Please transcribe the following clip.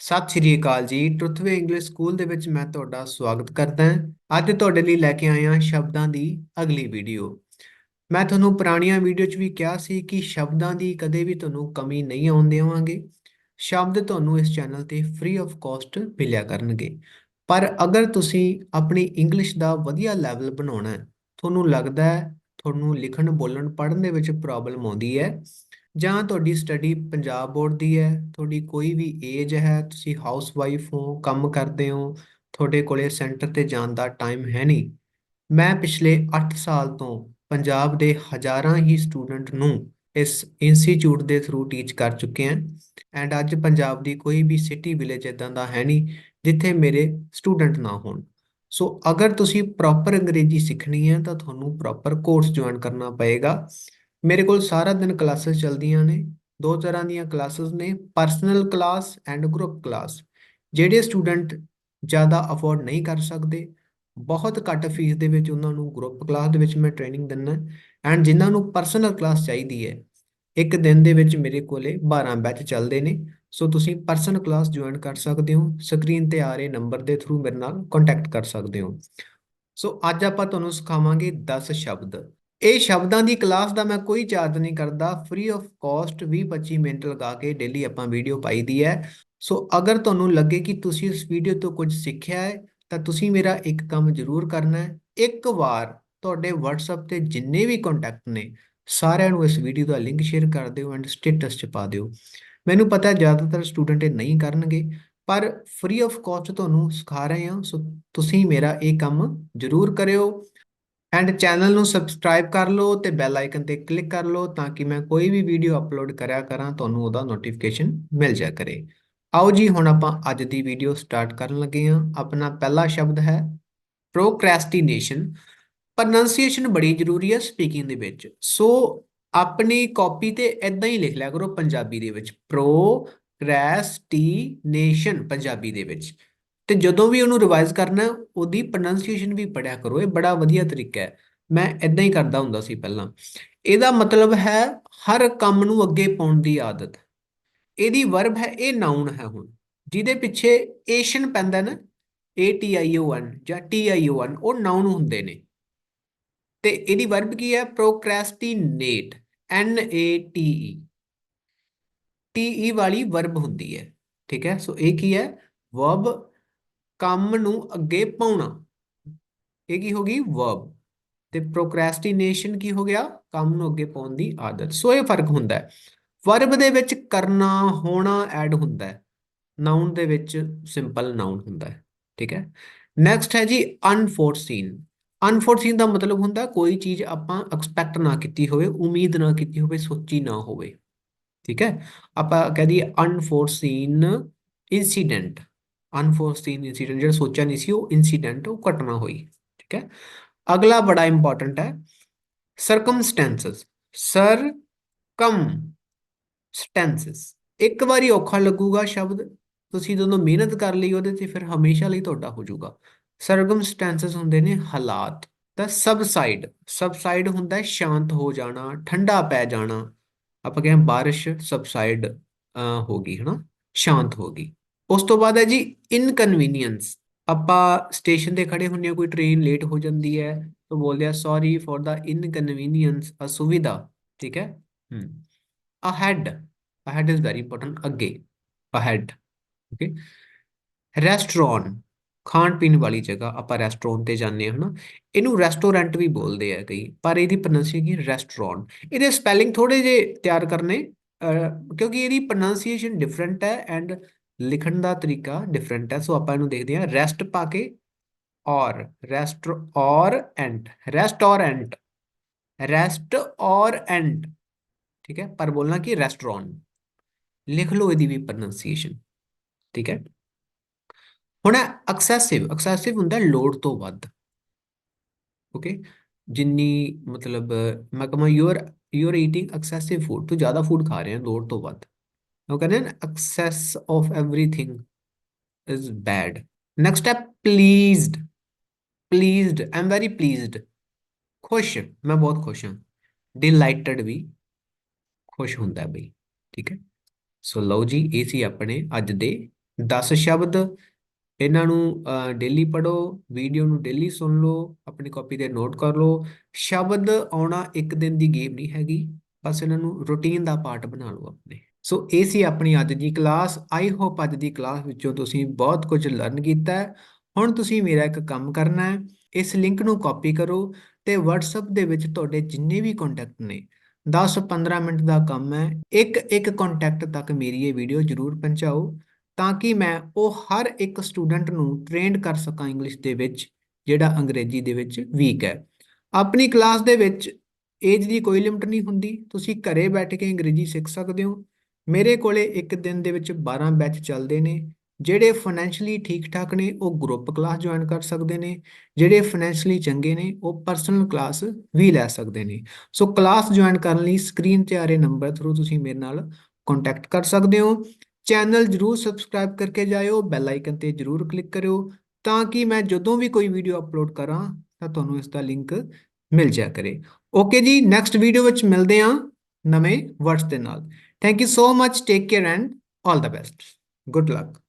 ਸਤਿ ਸ਼੍ਰੀ ਅਕਾਲ ਜੀ। ਟਰੁਥਵੇ English school ਦੇ ਵਿੱਚ ਮੈਂ ਤੁਹਾਡਾ ਸਵਾਗਤ ਕਰਦਾ ਹਾਂ। ਅੱਜ ਤੁਹਾਡੇ ਲਈ ਲੈ ਕੇ ਆਇਆ ਸ਼ਬਦਾਂ ਦੀ ਅਗਲੀ ਵੀਡੀਓ। ਮੈਂ ਤੁਹਾਨੂੰ ਪੁਰਾਣੀਆਂ ਵੀਡੀਓ 'ਚ ਵੀ ਕਿਹਾ ਸੀ ਕਿ ਸ਼ਬਦਾਂ ਦੀ ਕਦੇ ਵੀ ਤੁਹਾਨੂੰ ਕਮੀ ਨਹੀਂ ਆਉਣ ਦੇਵਾਂਗੇ। ਸ਼ਬਦ ਤੁਹਾਨੂੰ ਇਸ ਚੈਨਲ ਤੇ ਫ੍ਰੀ ਆਫ ਕਾਸਟ ਮਿਲਿਆ ਕਰਨਗੇ। ਪਰ ਅਗਰ ਤੁਸੀਂ ਆਪਣੀ ਇੰਗਲਿਸ਼ ਦਾ ਵਧੀਆ ਲੈਵਲ ਬਣਾਉਣਾ ਹੈ, ਤੁਹਾਨੂੰ ਲੱਗਦਾ ਹੈ, ਤੁਹਾਨੂੰ ਲਿਖਣ ਬੋਲਣ ਪੜ੍ਹਨ ਦੇ ਵਿੱਚ ਪ੍ਰੋਬਲਮ ਆਉਂਦੀ ਹੈ ਜਾਂ ਤੁਹਾਡੀ ਸਟੱਡੀ ਪੰਜਾਬ ਬੋਰਡ ਦੀ ਹੈ, ਤੁਹਾਡੀ ਕੋਈ ਵੀ ਏਜ ਹੈ, ਤੁਸੀਂ ਹਾਊਸ ਵਾਈਫ ਹੋ, ਕੰਮ ਕਰਦੇ ਹੋ, ਤੁਹਾਡੇ ਕੋਲੇ ਸੈਂਟਰ ਤੇ ਜਾਣ ਦਾ ਟਾਈਮ ਹੈ ਨਹੀਂ। ਮੈਂ ਪਿਛਲੇ 8 ਸਾਲ ਤੋਂ ਪੰਜਾਬ ਦੇ ਹਜ਼ਾਰਾਂ ਹੀ ਸਟੂਡੈਂਟ ਨੂੰ ਇਸ ਇੰਸਟੀਚਿਊਟ ਦੇ ਥਰੂ ਟੀਚ ਕਰ ਚੁੱਕੇ ਹਾਂ ਐਂਡ ਅੱਜ ਪੰਜਾਬ ਦੀ ਕੋਈ ਵੀ ਸਿਟੀ ਵਿਲੇਜ ਇਦਾਂ ਦਾ ਹੈ ਨਹੀਂ ਜਿੱਥੇ ਮੇਰੇ ਸਟੂਡੈਂਟ ਨਾ ਹੋਣ। ਸੋ ਅਗਰ ਤੁਸੀਂ ਪ੍ਰੋਪਰ ਅੰਗਰੇਜ਼ੀ ਸਿੱਖਣੀ ਹੈ ਤਾਂ ਤੁਹਾਨੂੰ ਪ੍ਰੋਪਰ ਕੋਰਸ ਜੁਆਇਨ ਕਰਨਾ ਪਏਗਾ। ਮੇਰੇ ਕੋਲ ਸਾਰਾ ਦਿਨ ਕਲਾਸਿਸ ਚੱਲਦੀਆਂ ਨੇ, ਦੋ ਤਰ੍ਹਾਂ ਦੀਆਂ ਕਲਾਸਿਸ ਨੇ personal class and group class ਜਿਹੜੇ ਸਟੂਡੈਂਟ ਜ਼ਿਆਦਾ ਅਫੋਰਡ ਨਹੀਂ ਕਰ ਸਕਦੇ, ਬਹੁਤ ਘੱਟ ਫੀਸ ਦੇ ਵਿੱਚ ਉਹਨਾਂ ਨੂੰ ਗਰੁੱਪ ਕਲਾਸ ਦੇ ਵਿੱਚ ਮੈਂ ਟ੍ਰੇਨਿੰਗ ਦਿੰਦਾ ਐਂਡ ਜਿਨ੍ਹਾਂ ਨੂੰ ਪਰਸਨਲ ਕਲਾਸ ਚਾਹੀਦੀ ਹੈ, ਇੱਕ ਦਿਨ ਦੇ ਵਿੱਚ ਮੇਰੇ ਕੋਲੇ 12 ਬੈਚ ਚੱਲਦੇ ਨੇ, ਸੋ ਤੁਸੀਂ ਪਰਸਨਲ ਕਲਾਸ ਜੁਆਇਨ ਕਰ ਸਕਦੇ ਹੋ ਸਕਰੀਨ ਤੇ ਆ ਰਹੇ ਨੰਬਰ ਦੇ ਥਰੂ ਮੇਰੇ ਨਾਲ ਕੰਟੈਕਟ ਕਰ ਸਕਦੇ ਹੋ। ਸੋ ਅੱਜ ਆਪਾਂ ਤੁਹਾਨੂੰ ਸਿਖਾਵਾਂਗੇ 10 ਸ਼ਬਦ। ਇਹ ਸ਼ਬਦਾਂ ਦੀ ਕਲਾਸ ਦਾ ਮੈਂ ਕੋਈ ਚਾਰਜ ਨਹੀਂ ਕਰਦਾ। ਫ੍ਰੀ ਆਫ ਕਾਸਟ 20-25 ਮਿੰਟ ਲਗਾ ਕੇ ਡੇਲੀ ਆਪਾਂ ਵੀਡੀਓ ਪਾਈ ਦੀ ਹੈ। ਸੋ ਅਗਰ ਤੁਹਾਨੂੰ ਲੱਗੇ ਕਿ ਤੁਸੀਂ ਇਸ ਵੀਡੀਓ ਤੋਂ ਕੁਝ ਸਿੱਖਿਆ ਹੈ, ਤਾਂ ਤੁਸੀਂ ਮੇਰਾ ਇੱਕ ਕੰਮ ਜ਼ਰੂਰ ਕਰਨਾ ਹੈ। ਇੱਕ ਵਾਰ ਤੁਹਾਡੇ WhatsApp ਤੇ ਜਿੰਨੇ ਵੀ ਕੰਟੈਕਟ ਨੇ, ਸਾਰਿਆਂ ਨੂੰ ਇਸ ਵੀਡੀਓ ਦਾ ਲਿੰਕ ਸ਼ੇਅਰ ਕਰ ਦਿਓ ਐਂਡ ਸਟੇਟਸ 'ਚ ਪਾ ਦਿਓ। ਮੈਨੂੰ ਪਤਾ ਹੈ ਜ਼ਿਆਦਾਤਰ ਸਟੂਡੈਂਟ ਇਹ ਨਹੀਂ ਕਰਨਗੇ, ਪਰ ਫ੍ਰੀ ਆਫ ਕਾਸਟ ਤੁਹਾਨੂੰ ਸਿਖਾ ਰਹੇ ਹਾਂ। ਸੋ ਤੁਸੀਂ ਮੇਰਾ ਇਹ ਕੰਮ ਜ਼ਰੂਰ ਕਰਿਓ। ਐਂਡ ਚੈਨਲ ਨੂੰ ਸਬਸਕ੍ਰਾਈਬ ਕਰ ਲਓ ਤੇ ਬੈਲ ਆਈਕਨ ਤੇ ਕਲਿੱਕ ਕਰ ਲਓ ਤਾਂ ਕਿ ਮੈਂ ਕੋਈ ਵੀ ਵੀਡੀਓ ਅਪਲੋਡ ਕਰਿਆ ਕਰਾਂ, ਤੁਹਾਨੂੰ ਉਹਦਾ ਨੋਟੀਫਿਕੇਸ਼ਨ ਮਿਲ ਜਾ ਕਰੇ। ਆਓ ਜੀ, ਹੁਣ ਆਪਾਂ ਅੱਜ ਦੀ ਵੀਡੀਓ ਸਟਾਰਟ ਕਰਨ ਲੱਗੇ ਹਾਂ। ਆਪਣਾ ਪਹਿਲਾ ਸ਼ਬਦ ਹੈ ਪ੍ਰੋਕ੍ਰੈਸਟੀਨੇਸ਼ਨ ਪ੍ਰੋਨੰਸੀਏਸ਼ਨ ਬੜੀ ਜ਼ਰੂਰੀ ਹੈ ਸਪੀਕਿੰਗ ਦੇ ਵਿੱਚ। ਸੋ ਆਪਣੀ ਕਾਪੀ ਤੇ ਇਦਾਂ ਹੀ ਲਿਖ ਲਿਆ ਕਰੋ ਪੰਜਾਬੀ ਦੇ ਵਿੱਚ। ਪ੍ਰੋਕ੍ਰੈਸਟੀਨੇਸ਼ਨ ਪੰਜਾਬੀ ਦੇ ਵਿੱਚ। ਤੇ ਜਦੋਂ ਵੀ ਉਹਨੂੰ ਰਿਵਾਈਜ਼ ਕਰਨਾ, ਉਹਦੀ ਪ੍ਰੋਨੰਸੀਏਸ਼ਨ ਵੀ ਪੜਿਆ ਕਰੋ, ਇਹ ਬੜਾ ਵਧੀਆ ਤਰੀਕਾ ਹੈ। ਮੈਂ ਇਦਾਂ ਹੀ ਕਰਦਾ ਹੁੰਦਾ ਸੀ ਪਹਿਲਾਂ। ਇਹਦਾ ਮਤਲਬ ਹੈ ਹਰ ਕੰਮ ਨੂੰ ਅੱਗੇ ਪਾਉਣ ਦੀ ਆਦਤ। ਇਹਦੀ ਵਰਬ ਹੈ, ਇਹ ਨਾਉਨ ਹੈ ਹੁਣ। ਜਿਹਦੇ ਪਿੱਛੇ ਏਸ਼ਨ ਪੈਂਦਾ ਨਾ ਏ ਟੀ ਆਈ ਓ ਐਨ ਜਾਂ ਟੀ ਆਈ ਓ ਐਨ ਉਹ ਨਾਉਨ ਹੁੰਦੇ ਨੇ। ਤੇ ਇਹਦੀ ਵਰਬ ਕੀ ਹੈ? ਪ੍ਰੋਕ੍ਰੈਸਟੀਨੇਟ ਐਨ A T E T E ਵਾਲੀ ਵਰਬ ਹੁੰਦੀ ਹੈ। ਠੀਕ ਹੈ? ਸੋ ਇਹ ਕੀ ਹੈ? ਵਰਬ ਕੰਮ ਨੂੰ ਅੱਗੇ ਪਾਉਣਾ। ਇਹ ਕੀ ਹੋ ਗਈ? ਵਰਬ ਤੇ ਪ੍ਰੋਕ੍ਰੈਸਟੀਨੇਸ਼ਨ ਕੀ ਹੋ ਗਿਆ? ਕੰਮ ਨੂੰ ਅੱਗੇ ਪਾਉਣ ਦੀ ਆਦਤ। ਸੋ ਇਹ ਫ਼ਰਕ ਹੁੰਦਾ ਹੈ। ਵਰਬ ਦੇ ਵਿੱਚ ਕਰਨਾ, ਹੋਣਾ ਐਡ ਹੁੰਦਾ ਹੈ। ਨਾਉਨ ਦੇ ਵਿੱਚ ਸਿੰਪਲ ਨਾਉਨ ਹੁੰਦਾ ਹੈ। ਠੀਕ ਹੈ? ਨੈਕਸਟ ਹੈ ਜੀ ਅਨਫੋਰਸੀਨ ਅਨਫੋਰਸੀਨ ਦਾ ਮਤਲਬ ਹੁੰਦਾ ਕੋਈ ਚੀਜ਼ ਆਪਾਂ ਐਕਸਪੈਕਟ ਨਾ ਕੀਤੀ ਹੋਵੇ, ਉਮੀਦ ਨਾ ਕੀਤੀ ਹੋਵੇ, ਸੋਚੀ ਨਾ ਹੋਵੇ। ਠੀਕ ਹੈ? ਆਪਾਂ ਕਹਿ ਦਈਏ ਅਨਫੋਰਸੀਨ ਇਨਸੀਡੈਂਟ ਅਨਫੋਰਸੀਨ ਇਨਸੀਡੈਂਟ ਜਿਹੜਾ ਸੋਚਿਆ ਨਹੀਂ ਸੀ, ਉਹ ਇਨਸੀਡੈਂਟ ਉਹ ਘਟਨਾ ਹੋਈ, ਠੀਕ ਹੈ। ਅਗਲਾ ਬੜਾ ਇੰਪੋਰਟੈਂਟ ਹੈ ਸਰਕਮਸਟੈਂਸਸ ਸਰਕਮ ਸਟੈਂਸਸ ਇੱਕ ਵਾਰੀ ਔਖਾ ਲੱਗੂਗਾ ਸ਼ਬਦ, ਤੁਸੀਂ ਜਦੋਂ ਮਿਹਨਤ ਕਰ ਲਈ ਉਹਦੇ ਤੇ ਫਿਰ ਹਮੇਸ਼ਾ ਲਈ ਤੁਹਾਡਾ ਹੋ ਜਾਊਗਾ। ਸਰਕਮਸਟੈਂਸਸ ਹੁੰਦੇ ਨੇ ਹਾਲਾਤ, ਤਾਂ ਸਬਸਾਈਡ ਸਬਸਾਈਡ ਹੁੰਦਾ ਸ਼ਾਂਤ ਹੋ ਜਾਣਾ, ਠੰਡਾ ਪੈ ਜਾਣਾ। ਆਪਾਂ ਕਹਿੰਦੇ ਬਾਰਿਸ਼ ਸਬਸਾਈਡ ਹੋ ਗਈ, ਹਨਾ, ਸ਼ਾਂਤ ਹੋ ਗਈ। ਉਸ ਤੋਂ ਬਾਅਦ ਹੈ ਜੀ ਇਨਕਨਵੀਨੀਅੰਸ ਆਪਾਂ ਸਟੇਸ਼ਨ ਤੇ ਖੜੇ ਹੁੰਨੇ ਆ ਕੋਈ ਟ੍ਰੇਨ ਲੇਟ ਹੋ ਜਾਂਦੀ ਹੈ, ਤਾਂ ਬੋਲਦੇ ਆ ਸੌਰੀ ਫॉर ਦਾ ਇਨਕਨਵੀਨੀਅੰਸ ਅਸੁਵਿਧਾ। ਠੀਕ ਹੈ? ਹਮ ahead ahead is very important ਅੱਗੇ। ਅਹੈਡ ਓਕੇ ਰੈਸਟੋਰੈਂਟ ਖਾਣ ਪੀਣ ਵਾਲੀ ਜਗ੍ਹਾ ਆਪਾਂ ਰੈਸਟੋਰੈਂਟ ਤੇ ਜਾਂਦੇ ਹਾਂ, ਹਨਾ? ਇਹਨੂੰ ਰੈਸਟੋਰੈਂਟ ਵੀ ਬੋਲਦੇ ਆ ਕਈ। ਪਰ ਇਹਦੀ ਪ੍ਰੋਨੰਸੀਏਸ਼ਨ ਰੈਸਟੋਰੈਂਟ ਇਹਦੇ ਸਪੈਲਿੰਗ ਥੋੜੇ ਜੇ ਤਿਆਰ ਕਰਨੇ। ਕਿਉਂਕਿ ਇਹਦੀ ਪ੍ਰੋਨੰਸੀਏਸ਼ਨ ਡਿਫਰੈਂਟ ਹੈ ਐਂਡ ਲਿਖਣ ਦਾ ਤਰੀਕਾ ਡਿਫਰੈਂਟ ਹੈ। ਸੋ ਆਪਾਂ ਇਹਨੂੰ ਦੇਖਦੇ ਹਾਂ। ਰੈਸਟ ਪਾ ਕੇ ਔਰ ਰੈਸਟ ਔਰ ਐਂਟ ਰੈਸਟ ਔਰ ਐਂਟ ਰੈਸਟ ਔਰ ਐਂਟ ਠੀਕ ਹੈ? ਪਰ ਬੋਲਣਾ ਕਿ? ਰੈਸਟੋਰੈਂਟ ਲਿਖ ਲਓ ਇਹਦੀ ਵੀ ਪ੍ਰੋਨੰਸੀਏਸ਼ਨ ਠੀਕ ਹੈ? ਹੁਣ ਐਕਸੈਸਿਵ ਐਕਸੈਸਿਵ ਹੁੰਦਾ ਲੋਡ ਤੋਂ ਵੱਧ। ਓਕੇ ਜਿੰਨੀ ਮਤਲਬ, ਮੈਂ ਕਹਾਂ you are you are eating excessive food ਤੂੰ ਜ਼ਿਆਦਾ ਫੂਡ ਖਾ ਰਿਹਾ ਲੋਡ ਤੋਂ ਵੱਧ। ਉਹ ਕਹਿੰਦੇ ਨੇ excess of everything is bad next ਹੈ pleased pleased I am very pleased ਖੁਸ਼ ਮੈਂ ਬਹੁਤ ਖੁਸ਼ ਹਾਂ ਡਿਲਾਈਟਡ ਵੀ ਖੁਸ਼ ਹੁੰਦਾ ਬਈ ਠੀਕ ਹੈ ਸੋ ਲਓ ਜੀ ਇਹ ਸੀ ਆਪਣੇ ਅੱਜ ਦੇ 10 ਸ਼ਬਦ ਇਹਨਾਂ ਨੂੰ ਡੇਲੀ ਪੜੋ ਵੀਡੀਓ ਨੂੰ ਡੇਲੀ ਸੁਣ ਲਓ ਆਪਣੀ ਕਾਪੀ ਤੇ ਨੋਟ ਕਰ ਲਓ ਸ਼ਬਦ ਆਉਣਾ ਇੱਕ ਦਿਨ ਦੀ ਗੇਮ ਨਹੀਂ ਹੈਗੀ ਬਸ ਇਹਨਾਂ ਨੂੰ ਰੁਟੀਨ ਦਾ ਪਾਰਟ ਬਣਾ ਲਓ ਆਪਣੇ ਸੋ ਇਹ ਸੀ ਆਪਣੀ ਅੱਜ ਦੀ ਕਲਾਸ ਆਈ ਹੋਪ ਅੱਜ ਦੀ ਕਲਾਸ ਵਿੱਚੋਂ ਤੁਸੀਂ ਬਹੁਤ ਕੁਝ ਲਰਨ ਕੀਤਾ ਹੈ। ਹੁਣ ਤੁਸੀਂ ਮੇਰਾ ਇੱਕ ਕੰਮ ਕਰਨਾ ਹੈ। ਇਸ ਲਿੰਕ ਨੂੰ ਕਾਪੀ ਕਰੋ ਤੇ WhatsApp ਦੇ ਵਿੱਚ ਤੁਹਾਡੇ ਜਿੰਨੇ ਵੀ ਕੰਟੈਕਟ ਨੇ 10-15 ਮਿੰਟ ਦਾ ਕੰਮ ਹੈ। ਇੱਕ ਇੱਕ ਕੰਟੈਕਟ ਤੱਕ ਮੇਰੀ ਇਹ ਵੀਡੀਓ ਜਰੂਰ ਪਹੁੰਚਾਓ ਤਾਂ ਕਿ ਮੈਂ ਉਹ ਹਰ ਇੱਕ ਸਟੂਡੈਂਟ ਨੂੰ ਟ੍ਰੇਨਡ ਕਰ ਸਕਾਂ ਇੰਗਲਿਸ਼ ਦੇ ਵਿੱਚ, ਜਿਹੜਾ ਅੰਗਰੇਜ਼ੀ ਦੇ ਵਿੱਚ ਵੀਕ ਹੈ। ਆਪਣੀ ਕਲਾਸ ਦੇ ਵਿੱਚ ਏਜ ਦੀ ਕੋਈ ਲਿਮਟ ਨਹੀਂ ਹੁੰਦੀ। ਤੁਸੀਂ ਘਰੇ ਬੈਠ ਕੇ ਅੰਗਰੇਜ਼ੀ ਸਿੱਖ ਸਕਦੇ ਹੋ। ਮੇਰੇ ਕੋਲੇ ਇੱਕ ਦਿਨ ਦੇ ਵਿੱਚ 12 ਬੈਚ ਚੱਲਦੇ ਨੇ, ਜਿਹੜੇ ਫਾਈਨੈਂਸ਼ਲੀ ਠੀਕ ਠਾਕ ਨੇ, ਉਹ ਗਰੁੱਪ ਕਲਾਸ ਜੁਆਇਨ ਕਰ ਸਕਦੇ ਨੇ, ਜਿਹੜੇ ਫਾਈਨੈਂਸ਼ਲੀ ਚੰਗੇ ਨੇ, ਉਹ ਪਰਸਨਲ ਕਲਾਸ ਵੀ ਲੈ ਸਕਦੇ ਨੇ। ਸੋ ਕਲਾਸ ਜੁਆਇਨ ਕਰਨ ਲਈ ਸਕਰੀਨ ਤੇ ਆ ਰਹੇ ਨੰਬਰ ਥਰੂ ਤੁਸੀਂ ਮੇਰੇ ਨਾਲ ਕੰਟੈਕਟ ਕਰ ਸਕਦੇ ਹੋ। ਚੈਨਲ ਜਰੂਰ ਸਬਸਕ੍ਰਾਈਬ ਕਰਕੇ ਜਾਇਓ ਬੈਲ ਆਈਕਨ ਤੇ ਜਰੂਰ ਕਲਿੱਕ ਕਰਿਓ, ਤਾਂ ਕਿ ਮੈਂ ਜਦੋਂ ਵੀ ਕੋਈ ਵੀਡੀਓ ਅਪਲੋਡ ਕਰਾਂ, ਤਾਂ ਤੁਹਾਨੂੰ ਇਸ ਦਾ ਲਿੰਕ ਮਿਲ ਜਾ ਕਰੇ। ਓਕੇ ਜੀ ਨੈਕਸਟ ਵੀਡੀਓ ਵਿੱਚ ਮਿਲਦੇ ਹਾਂ ਨਵੇਂ ਵਰਡਸ ਦੇ ਨਾਲ। Thank you so much. Take care and all the best. Good luck.